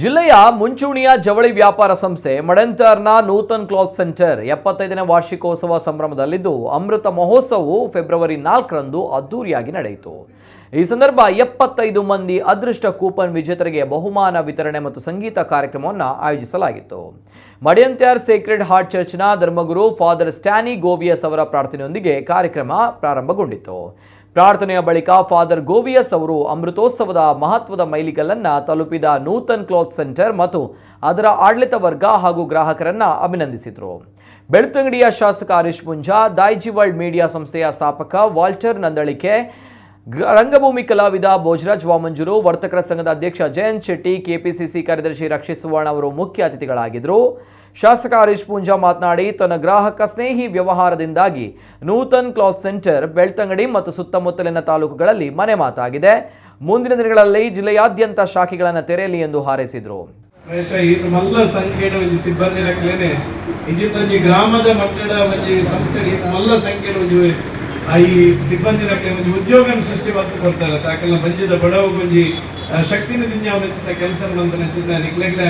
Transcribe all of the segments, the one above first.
ಜಿಲ್ಲೆಯ ಮುಂಚೂಣಿಯ ಜವಳಿ ವ್ಯಾಪಾರ ಸಂಸ್ಥೆ ಮಡಂತರ್ನ ನೂತನ್ ಕ್ಲಾತ್ ಸೆಂಟರ್ ಎಪ್ಪತ್ತೈದನೇ ವಾರ್ಷಿಕೋತ್ಸವ ಸಂಭ್ರಮದಲ್ಲಿದ್ದು, ಅಮೃತ ಮಹೋತ್ಸವವು ಫೆಬ್ರವರಿ ನಾಲ್ಕರಂದು ಅದ್ದೂರಿಯಾಗಿ ನಡೆಯಿತು. ಈ ಸಂದರ್ಭ ಎಪ್ಪತ್ತೈದು ಮಂದಿ ಅದೃಷ್ಟ ಕೂಪನ್ ವಿಜೇತರಿಗೆ ಬಹುಮಾನ ವಿತರಣೆ ಮತ್ತು ಸಂಗೀತ ಕಾರ್ಯಕ್ರಮವನ್ನು ಆಯೋಜಿಸಲಾಗಿತ್ತು. ಮಡಿಯಂತ್ಯಾರ್ ಸೇಕ್ರೆಡ್ ಹಾರ್ಟ್ ಚರ್ಚ್ನ ಧರ್ಮಗುರು ಫಾದರ್ ಸ್ಟ್ಯಾನಿ ಗೋವಿಯಸ್ ಅವರ ಪ್ರಾರ್ಥನೆಯೊಂದಿಗೆ ಕಾರ್ಯಕ್ರಮ ಪ್ರಾರಂಭಗೊಂಡಿತು ಪ್ರಾರ್ಥನೆಯ ಬಳಿಕ ಫಾದರ್ ಗೋವಿಯಸ್ ಅವರು ಅಮೃತೋತ್ಸವದ ಮಹತ್ವದ ಮೈಲಿಗಲ್ಲನ್ನ ತಲುಪಿದ ನೂತನ್ ಕ್ಲಾತ್ ಸೆಂಟರ್ ಮತ್ತು ಅದರ ಆಡಳಿತ ವರ್ಗ ಹಾಗೂ ಗ್ರಾಹಕರನ್ನ ಅಭಿನಂದಿಸಿದರು. ಬೆಳ್ತಂಗಡಿಯ ಶಾಸಕ ಹರೀಶ್ ಮುಂಜಾ, ದಾಯ್ಜಿ ವರ್ಲ್ಡ್ ಮೀಡಿಯಾ ಸಂಸ್ಥೆಯ ಸ್ಥಾಪಕ ವಾಲ್ಟರ್ ನಂದಳಿಕೆ ರಂಗಭೂಮಿ ಕಲಾವಿದ ಭೋಜರಾಜ್ ವಾಮಂಜೂರು, ವರ್ತಕರ ಸಂಘದ ಅಧ್ಯಕ್ಷ ಜಯಂತ್ ಶೆಟ್ಟಿ, ಕೆಪಿಸಿಸಿ ಕಾರ್ಯದರ್ಶಿ ರಕ್ಷಿತ್ ಅವರು ಮುಖ್ಯ ಅತಿಥಿಗಳಾಗಿದ್ದರು ಶಾಸಕ ಹರೀಶ್ ಪೂಂಜಾ ಮಾತನಾಡಿ, ತನ್ನ ಗ್ರಾಹಕ ಸ್ನೇಹಿ ವ್ಯವಹಾರದಿಂದಾಗಿ ನೂತನ್ ಕ್ಲಾತ್ ಸೆಂಟರ್, ಬೆಳ್ತಂಗಡಿ ಮತ್ತು ಸುತ್ತಮುತ್ತಲಿನ ತಾಲೂಕುಗಳಲ್ಲಿ ಮನೆ ಮಾತಾಗಿದೆ. ಮುಂದಿನ ದಿನಗಳಲ್ಲಿ ಜಿಲ್ಲೆಯಾದ್ಯಂತ ಶಾಖೆಗಳನ್ನು ತೆರೆಯಲಿ ಎಂದು ಹಾರೈಸಿದರು. ಸಿಬ್ಬಂದಿ ಗ್ರಾಮದ ಮಟ್ಟದ ಸಂಸ್ಥೆ ಈ ಸಿಬ್ಬಂದಿನ ಒಂಜಿ ಉದ್ಯೋಗ ಸೃಷ್ಟಿ ಮಾಡ್ತು ಕೊಡ್ತಾರೆ. ಮಂಜಿದ ಬಂಜಿದ ಬಡವ ಬಂಜಿ ಶಕ್ತಿ ಶಕ್ತಿನ ದಿಂಜಾವ ನೆಚ್ಚಿನ ಕೆಲಸ ಅಂತ ನೆಚ್ಚಿನ ನಿಕ್ಲೆಗ್ಲೆ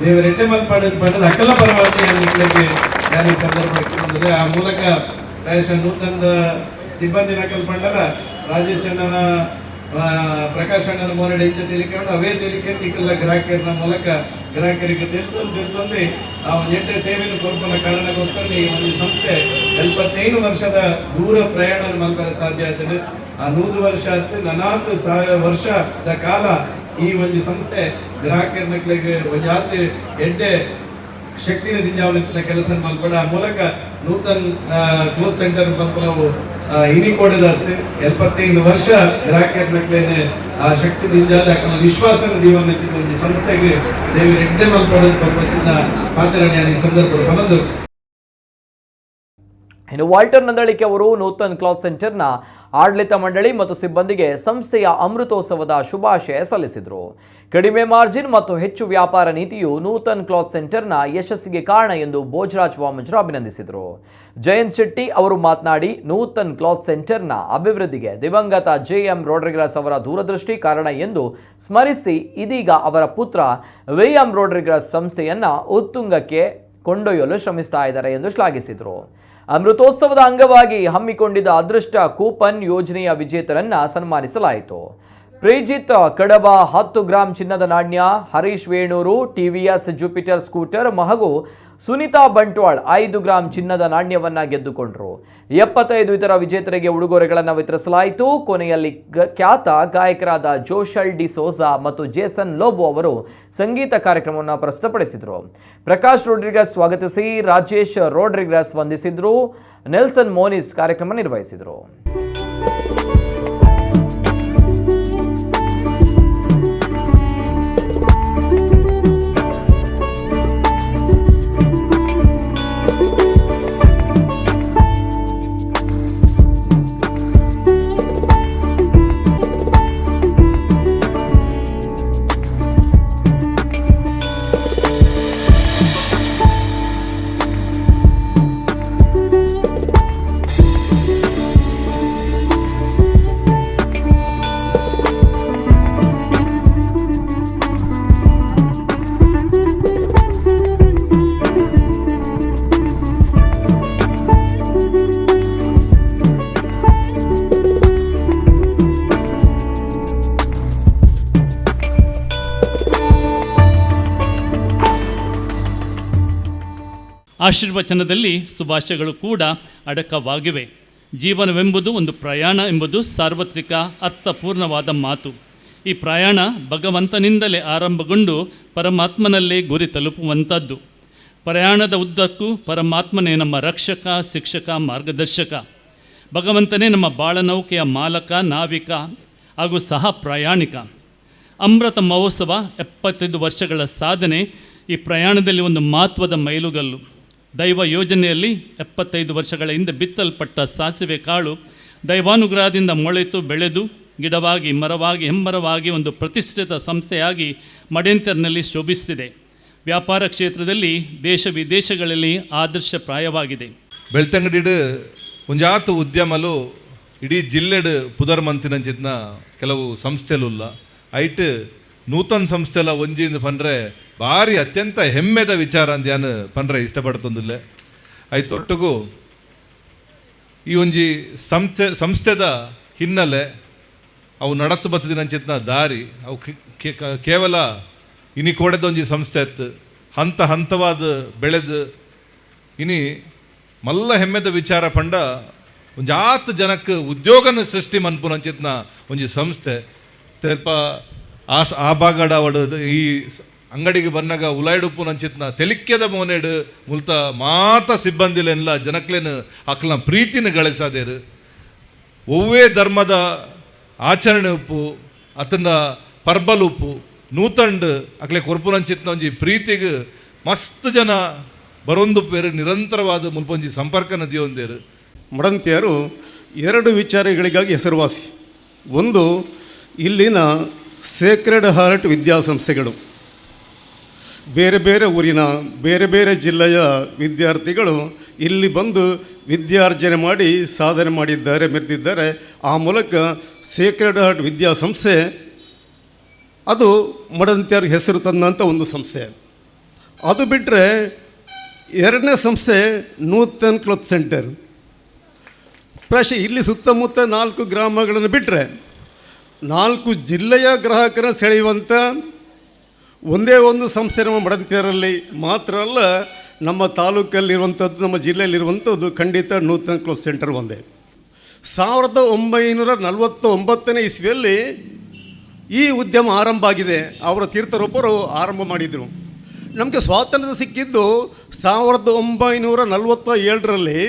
ದೇವರ ಎಡ್ಡೆ ಮಲ್ಪಾಡ ಪಡೆದ ಪರವಾಗಿ ನಿಕ್ಲೆಗೆ ಯಾರು ಸಂದರ್ಭ ಆ ಮೂಲಕ ಪ್ರಾಯಶಃ ನೂತನದ ಸಿಬ್ಬಂದಿ ನಕಲ್ ಪಂಡರ, ರಾಜೇಶ್ ಅಣ್ಣನ ಪ್ರಕಾಶ್ ಅಣ್ಣನ ಮೋರಡೆ ಅವೇ ತಿಳಿಕೊಂಡು ನಿಕ್ಕಲ್ಲ ಗ್ರಾಹಕರ ಮೂಲಕ ಗ್ರಾಹಕರಿಗೆ ತಿಳಿದಲ್ಲಿ ನಾವು ನೆಟ್ಟ ಸೇವೆಯನ್ನು ಕೊಡ್ಕೊಂಡ ಕಾರಣಕ್ಕೋಸ್ಕರ ಈ ಒಂದು ಸಂಸ್ಥೆ ಎಲ್ಪತ್ತೈದು ವರ್ಷದ ದೂರ ಪ್ರಯಾಣ ಮಾಡ್ತಾರೆ ಸಾಧ್ಯ ಆಗ್ತದೆ. ಆ ನೂರು ವರ್ಷ ಹತ್ತು ನನಾಲ್ಕು ಸಾವಿರ ವರ್ಷದ ಕಾಲ ಈ ಒಂದು ಸಂಸ್ಥೆ ಗ್ರಾಹಕರ ಮಕ್ಕಳಿಗೆ ಒಂದು ಎಡ್ಡೆ ಶಕ್ತಿನ ದಿಂಜಾವಲಿನ ಕೆಲಸ ಮಲ್ಪಡ ಆ ಮೂಲಕ ನೂತನ್ ಕ್ಲೋತ್ ಸೆಂಟರ್ ಬಂದು ನಾವು ಹೀರಿಕೊಂಡಿದಂತೆ ಎಪ್ಪತ್ತೈದು ವರ್ಷ ಇಲಾಖೆಯ ಮಕ್ಕಳೇನೆ ಆ ಶಕ್ತಿ ನಿಂಜಾದ ಯಾಕಂದ್ರೆ ವಿಶ್ವಾಸನ ದೀವನ್ನ ಚಿಕ್ಕ ಒಂದು ಸಂಸ್ಥೆಗೆ ದೇವಿ ಎಡ್ಡೆ ಮಲ್ಪಡೋದು ಬರ್ಬಚ್ಚಿನ ಮಾತನಾಡಿ ಈ ಸಂದರ್ಭದಲ್ಲಿ ಬಂದು ಇನ್ನು ವಾಲ್ಟರ್ ನಂದಳಿಕೆ ಅವರು ನೂತನ್ ಕ್ಲಾತ್ ಸೆಂಟರ್ನ ಆಡಳಿತ ಮಂಡಳಿ ಮತ್ತು ಸಿಬ್ಬಂದಿಗೆ ಸಂಸ್ಥೆಯ ಅಮೃತೋತ್ಸವದ ಶುಭಾಶಯ ಸಲ್ಲಿಸಿದರು. ಕಡಿಮೆ ಮಾರ್ಜಿನ್ ಮತ್ತು ಹೆಚ್ಚು ವ್ಯಾಪಾರ ನೀತಿಯು ನೂತನ್ ಕ್ಲಾತ್ ಸೆಂಟರ್ನ ಯಶಸ್ಸಿಗೆ ಕಾರಣ ಎಂದು ಭೋಜರಾಜ್ ವಾಮಂಜರು ಅಭಿನಂದಿಸಿದರು. ಜಯಂತ್ ಶೆಟ್ಟಿ ಅವರು ಮಾತನಾಡಿ, ನೂತನ್ ಕ್ಲಾತ್ ಸೆಂಟರ್ನ ಅಭಿವೃದ್ಧಿಗೆ ದಿವಂಗತ ಜೆ ಎಂ ರೋಡ್ರಿಗ್ರಾಸ್ ಅವರ ದೂರದೃಷ್ಟಿ ಕಾರಣ ಎಂದು ಸ್ಮರಿಸಿ ಇದೀಗ ಅವರ ಪುತ್ರ ವಿ ಎಂ ಸಂಸ್ಥೆಯನ್ನು ಸಂಸ್ಥೆಯನ್ನ ಉತ್ತುಂಗಕ್ಕೆ ಕೊಂಡೊಯ್ಯಲು ಶ್ರಮಿಸ್ತಾ ಇದ್ದಾರೆ ಎಂದು ಶ್ಲಾಘಿಸಿದರು. ಅಮೃತೋತ್ಸವದ ಅಂಗವಾಗಿ ಹಮ್ಮಿಕೊಂಡಿದ್ದ ಅದೃಷ್ಟ ಕೂಪನ್ ಯೋಜನೆಯ ವಿಜೇತರನ್ನ ಸನ್ಮಾನಿಸಲಾಯಿತು. ಪ್ರೇಜಿತ್ ಕಡಬ ಹತ್ತು ಗ್ರಾಂ ಚಿನ್ನದ ನಾಣ್ಯ, ಹರೀಶ್ ವೇಣೂರು, ಟಿವಿಎಸ್, ಜುಪಿಟರ್ ಸ್ಕೂಟರ್ ಹಾಗೂ ಸುನೀತಾ ಬಂಟ್ವಾಳ್ ಐದು ಗ್ರಾಂ ಚಿನ್ನದ ನಾಣ್ಯವನ್ನು ಗೆದ್ದುಕೊಂಡರು. ಎಪ್ಪತ್ತೈದು ಇತರ ವಿಜೇತರಿಗೆ ಉಡುಗೊರೆಗಳನ್ನು ವಿತರಿಸಲಾಯಿತು. ಕೊನೆಯಲ್ಲಿ ಖ್ಯಾತ ಗಾಯಕರಾದ ಜೋಶಲ್ ಡಿ ಸೋಜಾ ಮತ್ತು ಜೇಸನ್ ಲೋಬೊ ಅವರು ಸಂಗೀತ ಕಾರ್ಯಕ್ರಮವನ್ನು ಪ್ರಸ್ತುತಪಡಿಸಿದರು. ಪ್ರಕಾಶ್ ರೋಡ್ರಿಗಸ್ ಸ್ವಾಗತಿಸಿ, ರಾಜೇಶ್ ರೋಡ್ರಿಗಸ್ ವಂದಿಸಿದರು, ನೆಲ್ಸನ್ ಮೋನಿಸ್ ಕಾರ್ಯಕ್ರಮ ನಿರ್ವಹಿಸಿದರು. ಆಶೀರ್ವಚನದಲ್ಲಿ ಸುಭಾಷೆಗಳು ಕೂಡ ಅಡಕವಾಗಿವೆ. ಜೀವನವೆಂಬುದು ಒಂದು ಪ್ರಯಾಣ ಎಂಬುದು ಸಾರ್ವತ್ರಿಕ, ಅರ್ಥಪೂರ್ಣವಾದ ಮಾತು. ಈ ಪ್ರಯಾಣ ಭಗವಂತನಿಂದಲೇ ಆರಂಭಗೊಂಡು ಪರಮಾತ್ಮನಲ್ಲೇ ಗುರಿ ತಲುಪುವಂಥದ್ದು. ಪ್ರಯಾಣದ ಉದ್ದಕ್ಕೂ ಪರಮಾತ್ಮನೇ ನಮ್ಮ ರಕ್ಷಕ, ಶಿಕ್ಷಕ, ಮಾರ್ಗದರ್ಶಕ. ಭಗವಂತನೇ ನಮ್ಮ ಬಾಳನೌಕೆಯ ಮಾಲಕ, ನಾವಿಕ ಹಾಗೂ ಸಹ ಪ್ರಯಾಣಿಕ. ಅಮೃತ ಮಹೋತ್ಸವ ಎಪ್ಪತ್ತೈದು ವರ್ಷಗಳ ಸಾಧನೆ ಈ ಪ್ರಯಾಣದಲ್ಲಿ ಒಂದು ಮಹತ್ವದ ಮೈಲುಗಲ್ಲು. ದೈವ ಯೋಜನೆಯಲ್ಲಿ ಎಪ್ಪತ್ತೈದು ವರ್ಷಗಳ ಹಿಂದೆ ಬಿತ್ತಲ್ಪಟ್ಟ ಸಾಸಿವೆ ಕಾಳು ದೈವಾನುಗ್ರಹದಿಂದ ಮೊಳೆತು ಬೆಳೆದು ಗಿಡವಾಗಿ, ಮರವಾಗಿ ಹೆಮ್ಮರವಾಗಿ ಒಂದು ಪ್ರತಿಷ್ಠಿತ ಸಂಸ್ಥೆಯಾಗಿ ಮಡೆಂತರ್ನಲ್ಲಿ ಶೋಭಿಸುತ್ತಿದೆ. ವ್ಯಾಪಾರ ಕ್ಷೇತ್ರದಲ್ಲಿ ದೇಶ ವಿದೇಶಗಳಲ್ಲಿ ಆದರ್ಶಪ್ರಾಯವಾಗಿದೆ ಬೆಳ್ತಂಗಡಿಡು ಒಂಜಾತು ಉದ್ಯಮಲು ಇಡೀ ಜಿಲ್ಲೆಡ್ ಪುದರ್ ಮಂತಿನಂಚಿತ್ನ ಕೆಲವು ಸಂಸ್ಥೆಲುಲ್ಲ. ಐಟ್ ನೂತನ ಸಂಸ್ಥೆಲ ಒಂಜಿಂದ ಪಂಡ್ರೆ ಭಾರಿ ಅತ್ಯಂತ ಹೆಮ್ಮೆದ ವಿಚಾರ ಅಂತ ಯಾನು ಪಂಡ್ರೆ ಇಷ್ಟಪಡ್ತಂದಿಲ್ಲ. ಆಯ್ತು, ಒಟ್ಟಿಗೂ ಈ ಒಂಜಿ ಸಂಸ್ಥೆ, ಸಂಸ್ಥೆದ ಹಿನ್ನೆಲೆ ಅವು ನಡತ್ತು ಬತ್ತದಿನ ಅಂಚಿತ್ನ ದಾರಿ, ಅವು ಕೇವಲ ಇನಿ ಕೊಡೆದ ಒಂಜಿ ಸಂಸ್ಥೆ ಇತ್ತು ಹಂತ ಹಂತವಾದ ಬೆಳೆದು, ಇನಿ ಮಲ್ಲ ಹೆಮ್ಮೆದ ವಿಚಾರ ಪಂಡ ಒಂಜಿ ಆತ್ ಜನಕ್ಕೆ ಉದ್ಯೋಗನ ಸೃಷ್ಟಿ ಮನ್ಪುನ ಅಂಚಿತ್ನ ಒಂಜಿ ಸಂಸ್ಥೆ. ತೆಲ್ಪ ಆ ಆ ಭಾಗಡ ಈ ಅಂಗಡಿಗೆ ಬಂದಾಗ ಉಲಾಯ್ಡುಪ್ಪು ನಂಚಿತ್ನ ತೆಲಿಕ್ಯದ ಮೋನೆಡು ಮುಲ್ತ ಮಾತ ಸಿಬ್ಬಂದಿಲೆಲ್ಲ ಜನಕ್ಲೇನು ಅಕ್ಲ ಪ್ರೀತಿನ ಗಳಿಸಾದೇರು. ಒವ್ವೇ ಧರ್ಮದ ಆಚರಣೆ ಉಪ್ಪು ಅತನ ಪರ್ಬಲ್ ಉಪ್ಪು, ನೂತಂಡ್ ಅಕ್ಲೆ ಕೊರ್ಪುನಂಚಿತ್ನ ಒಂಜಿ ಪ್ರೀತಿಗೆ ಮಸ್ತ್ ಜನ ಬರೊಂದು ಪೇರು ನಿರಂತರವಾದ ಮುಲ್ಪೊಂಜಿ ಸಂಪರ್ಕ ನದಿ ಒಂದೇರು. ಮಡಂತಿಯರು ಎರಡು ವಿಚಾರಗಳಿಗಾಗಿ ಹೆಸರುವಾಸಿ. ಒಂದು, ಇಲ್ಲಿನ ಸೇಕ್ರೆಡ್ ಹಾರ್ಟ್ ವಿದ್ಯಾಸಂಸ್ಥೆಗಳು ಬೇರೆ ಬೇರೆ ಊರಿನ, ಬೇರೆ ಬೇರೆ ಜಿಲ್ಲೆಯ ವಿದ್ಯಾರ್ಥಿಗಳು ಇಲ್ಲಿ ಬಂದು ವಿದ್ಯಾರ್ಜನೆ ಮಾಡಿ ಸಾಧನೆ ಮಾಡಿದ್ದಾರೆ, ಮೆರೆದಿದ್ದಾರೆ. ಆ ಮೂಲಕ ಸೇಕ್ರೆಡ್ ಹಾರ್ಟ್ ವಿದ್ಯಾಸಂಸ್ಥೆ ಅದು ಮಡಂತಿಯರ ಹೆಸರು ತಂದಂಥ ಒಂದು ಸಂಸ್ಥೆ. ಅದು ಬಿಟ್ಟರೆ ಎರಡನೇ ಸಂಸ್ಥೆ ನೂತನ್ ಕ್ಲೋತ್ ಸೆಂಟರ್ ಪ್ರಾಯಶಃ ಇಲ್ಲಿ ಸುತ್ತಮುತ್ತ ನಾಲ್ಕು ಗ್ರಾಮಗಳನ್ನು ಬಿಟ್ಟರೆ ನಾಲ್ಕು ಜಿಲ್ಲೆಯ ಗ್ರಾಹಕರ ಸೆಳೆಯುವಂಥ ಒಂದೇ ಒಂದು ಸಂಸ್ಥೆ ನಮ್ಮ ಮಡಂತಿಯರಲ್ಲಿ ಮಾತ್ರ ಅಲ್ಲ, ನಮ್ಮ ತಾಲೂಕಲ್ಲಿರುವಂಥದ್ದು ನಮ್ಮ ಜಿಲ್ಲೆಯಲ್ಲಿರುವಂಥದ್ದು ಖಂಡಿತ ನೂತನ ಕ್ಲೋಸ್ ಸೆಂಟರ್ ಒಂದೇ. ಸಾವಿರದ ಒಂಬೈನೂರ ನಲವತ್ತ ಒಂಬತ್ತನೇ ಇಸ್ವಿಯಲ್ಲಿ ಈ ಉದ್ಯಮ ಆರಂಭ ಆಗಿದೆ. ಅವರ ತೀರ್ಥರೊಬ್ಬರು ಆರಂಭ ಮಾಡಿದರು. ನಮಗೆ ಸ್ವಾತಂತ್ರ್ಯ ಸಿಕ್ಕಿದ್ದು ಸಾವಿರದ ಒಂಬೈನೂರ ನಲವತ್ತ ಏಳರಲ್ಲಿ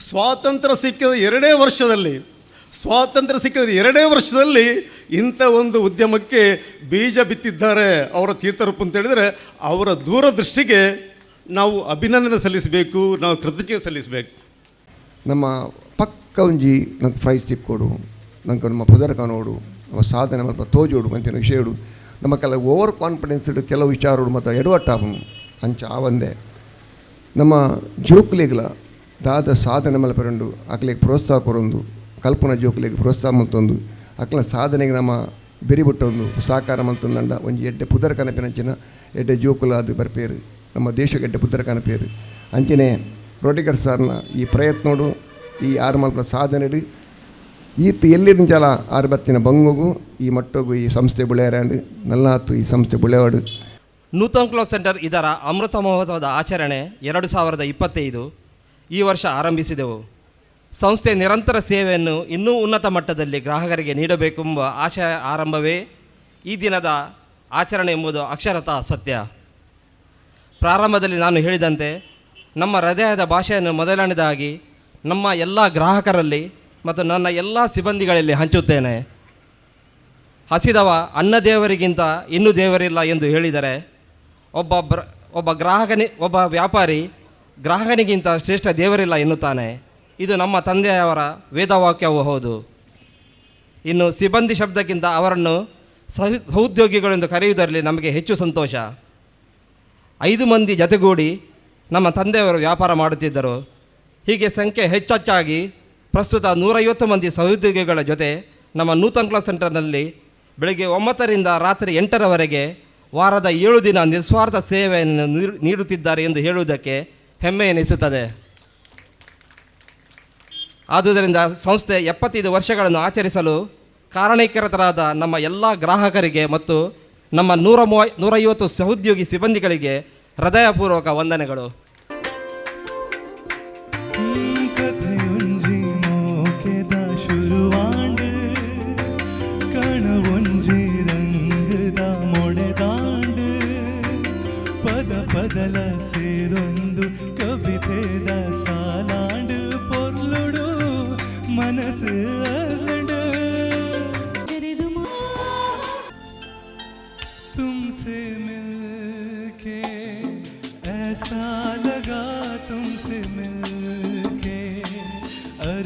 ಸ್ವಾತಂತ್ರ್ಯ ಸಿಕ್ಕಿದ ಎರಡೇ ವರ್ಷದಲ್ಲಿ. ಸ್ವಾತಂತ್ರ್ಯ ಸಿಕ್ಕಿದ್ರೆ ಎರಡೇ ವರ್ಷದಲ್ಲಿ ಇಂಥ ಒಂದು ಉದ್ಯಮಕ್ಕೆ ಬೀಜ ಬಿತ್ತಿದ್ದಾರೆ ಅವರ ತೀರ್ಥರೂಪ ಅಂತ ಹೇಳಿದರೆ ಅವರ ದೂರದೃಷ್ಟಿಗೆ ನಾವು ಅಭಿನಂದನೆ ಸಲ್ಲಿಸಬೇಕು, ನಾವು ಕೃತಜ್ಞತೆ ಸಲ್ಲಿಸಬೇಕು. ನಮ್ಮ ಪಕ್ಕ ಒಂಜಿ ನಂಗೆ ಪ್ರೈಸ್ ತಿಕ್ಕೋಡು, ನಂಗೆ ನಮ್ಮ ಪುದರ್ಕ ನೋಡು, ನಮ್ಮ ಸಾಧನೆ ಮತ್ತು ತೋಜೋಡು ಮಂತಿನ ವಿಷಯಡು ನಮ್ಮ ಕೆಲವು ಓವರ್ ಕಾನ್ಫಿಡೆನ್ಸ್ ಇಡು ಕೆಲವು ವಿಚಾರಗಳು ಮತ್ತು ಎಡವಟ್ಟಾಪು ಅಂಚ ಆ ಒಂದೇ. ನಮ್ಮ ಜೋಕ್ಲಿಗ್ಲ ದಾದ ಸಾಧನೆ ಮಲ್ಪರಂಡು ಆಗಲಿಗೆ ಪ್ರೋತ್ಸಾಹ ಕೊರೊಂದು ಕಲ್ಪನಾ ಜೋಕ್ಲಿಗೆ ಪ್ರೋತ್ಸಾಹ ಮಂತೊಂದು ಅಕ್ಲ ಸಾಧನೆಗೆ ನಮ್ಮ ಬೆರಿಬಿಟ್ಟೊಂದು ಸಾಕಾರ ಮಂತೊಂದಂಡ ಒಂಜಿ ಎಡ್ಡೆ ಪುದರ ಕನಪಿನಂಚಿನ ಎಡ್ಡೆ ಜೋಕುಲ ಅದು ಬರ್ಪೇರು, ನಮ್ಮ ದೇಶಕ್ಕೆ ಎಡ್ಡೆ ಪುದರ ಕನಪೇರು. ಅಂಚನೆ ರೋಟಿಕರ್ ಸಾರ್ನ ಈ ಪ್ರಯತ್ನೋಡು, ಈ ಆರು ಮಲ್ಪನ ಸಾಧನೆಡು ಈತ್ ಎಲ್ಲಿಂಚಲ ಆರು ಬತ್ತಿನ ಬಂಗುಗು, ಈ ಮಟ್ಟಗೂ ಈ ಸಂಸ್ಥೆ ಬುಳೆಯರಾಂಡು, ನಲ್ಲಾತು ಈ ಸಂಸ್ಥೆ ಬುಳೆವಾಡು ನೂತನ್ ಕ್ಲೋಸ್ ಸೆಂಟರ್ ಇದರ ಅಮೃತ ಮಹೋತ್ಸವದ ಆಚರಣೆ ಎರಡು ಸಾವಿರದ ಇಪ್ಪತ್ತೈದು ಈ ವರ್ಷ ಆರಂಭಿಸಿದೆವು. ಸಂಸ್ಥೆ ನಿರಂತರ ಸೇವೆಯನ್ನು ಇನ್ನೂ ಉನ್ನತ ಮಟ್ಟದಲ್ಲಿ ಗ್ರಾಹಕರಿಗೆ ನೀಡಬೇಕೆಂಬ ಆಶಯ ಆರಂಭವೇ ಈ ದಿನದ ಆಚರಣೆ ಎಂಬುದು ಅಕ್ಷರತಃ ಸತ್ಯ. ಪ್ರಾರಂಭದಲ್ಲಿ ನಾನು ಹೇಳಿದಂತೆ ನಮ್ಮ ಹೃದಯದ ಭಾಷೆಯನ್ನು ಮೊದಲನೇದಾಗಿ ನಮ್ಮ ಎಲ್ಲ ಗ್ರಾಹಕರಲ್ಲಿ ಮತ್ತು ನನ್ನ ಎಲ್ಲ ಸಿಬ್ಬಂದಿಗಳಲ್ಲಿ ಹಂಚುತ್ತೇನೆ. ಹಸಿದವ ಅನ್ನ ದೇವರಿಗಿಂತ ಇನ್ನೂ ದೇವರಿಲ್ಲ ಎಂದು ಹೇಳಿದರೆ ಒಬ್ಬ ಒಬ್ಬ ಗ್ರಾಹಕನಿ, ಒಬ್ಬ ವ್ಯಾಪಾರಿ ಗ್ರಾಹಕನಿಗಿಂತ ಶ್ರೇಷ್ಠ ದೇವರಿಲ್ಲ ಎನ್ನುತ್ತಾನೆ. ಇದು ನಮ್ಮ ತಂದೆಯವರ ವೇದವಾಕ್ಯವೂ ಹೌದು. ಇನ್ನು ಸಿಬ್ಬಂದಿ ಶಬ್ದಕ್ಕಿಂತ ಅವರನ್ನು ಸಹ ಸಹೋದ್ಯೋಗಿಗಳೆಂದು ಕರೆಯುವುದರಲ್ಲಿ ನಮಗೆ ಹೆಚ್ಚು ಸಂತೋಷ. ಐದು ಮಂದಿ ಜತೆಗೂಡಿ ನಮ್ಮ ತಂದೆಯವರು ವ್ಯಾಪಾರ ಮಾಡುತ್ತಿದ್ದರು. ಹೀಗೆ ಸಂಖ್ಯೆ ಹೆಚ್ಚೆಚ್ಚಾಗಿ ಪ್ರಸ್ತುತ ನೂರೈವತ್ತು ಮಂದಿ ಸಹೋದ್ಯೋಗಿಗಳ ಜೊತೆ ನಮ್ಮ ನೂತನ್ ಕ್ಲಾಸ್ ಸೆಂಟರ್ನಲ್ಲಿ ಬೆಳಗ್ಗೆ ಒಂಬತ್ತರಿಂದ ರಾತ್ರಿ ಎಂಟರವರೆಗೆ ವಾರದ ಏಳು ದಿನ ನಿಸ್ವಾರ್ಥ ಸೇವೆಯನ್ನು ನೀಡು- ನೀಡುತ್ತಿದ್ದಾರೆ ಎಂದು ಹೇಳುವುದಕ್ಕೆ ಹೆಮ್ಮೆ ಎನಿಸುತ್ತದೆ. ಆದುದರಿಂದ ಸಂಸ್ಥೆ ಎಪ್ಪತ್ತೈದು ವರ್ಷಗಳನ್ನು ಆಚರಿಸಲು ಕಾರಣೀಕೃತರಾದ ನಮ್ಮ ಎಲ್ಲ ಗ್ರಾಹಕರಿಗೆ ಮತ್ತು ನಮ್ಮ ನೂರ ಮೂವ ನೂರೈವತ್ತು ಸಹೋದ್ಯೋಗಿ ಸಿಬ್ಬಂದಿಗಳಿಗೆ ಹೃದಯಪೂರ್ವಕ ವಂದನೆಗಳು.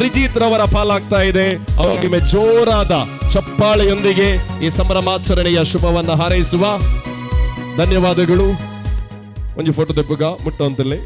ಪ್ರಿಜಿತ್ ರವರ ಪಾಲಾಗ್ತಾ ಇದೆ. ಅವರಿಗೆ ಜೋರಾದ ಚಪ್ಪಾಳೆಯೊಂದಿಗೆ ಈ ಸಂಭ್ರಮಾಚರಣೆಯ ಶುಭವನ್ನು ಹಾರೈಸುವ ಧನ್ಯವಾದಗಳು. ಒಂದು ಫೋಟೋ ತೆಪ್ಪುಗ ಮುಟ್ಟುವಂತಲ್ಲೇ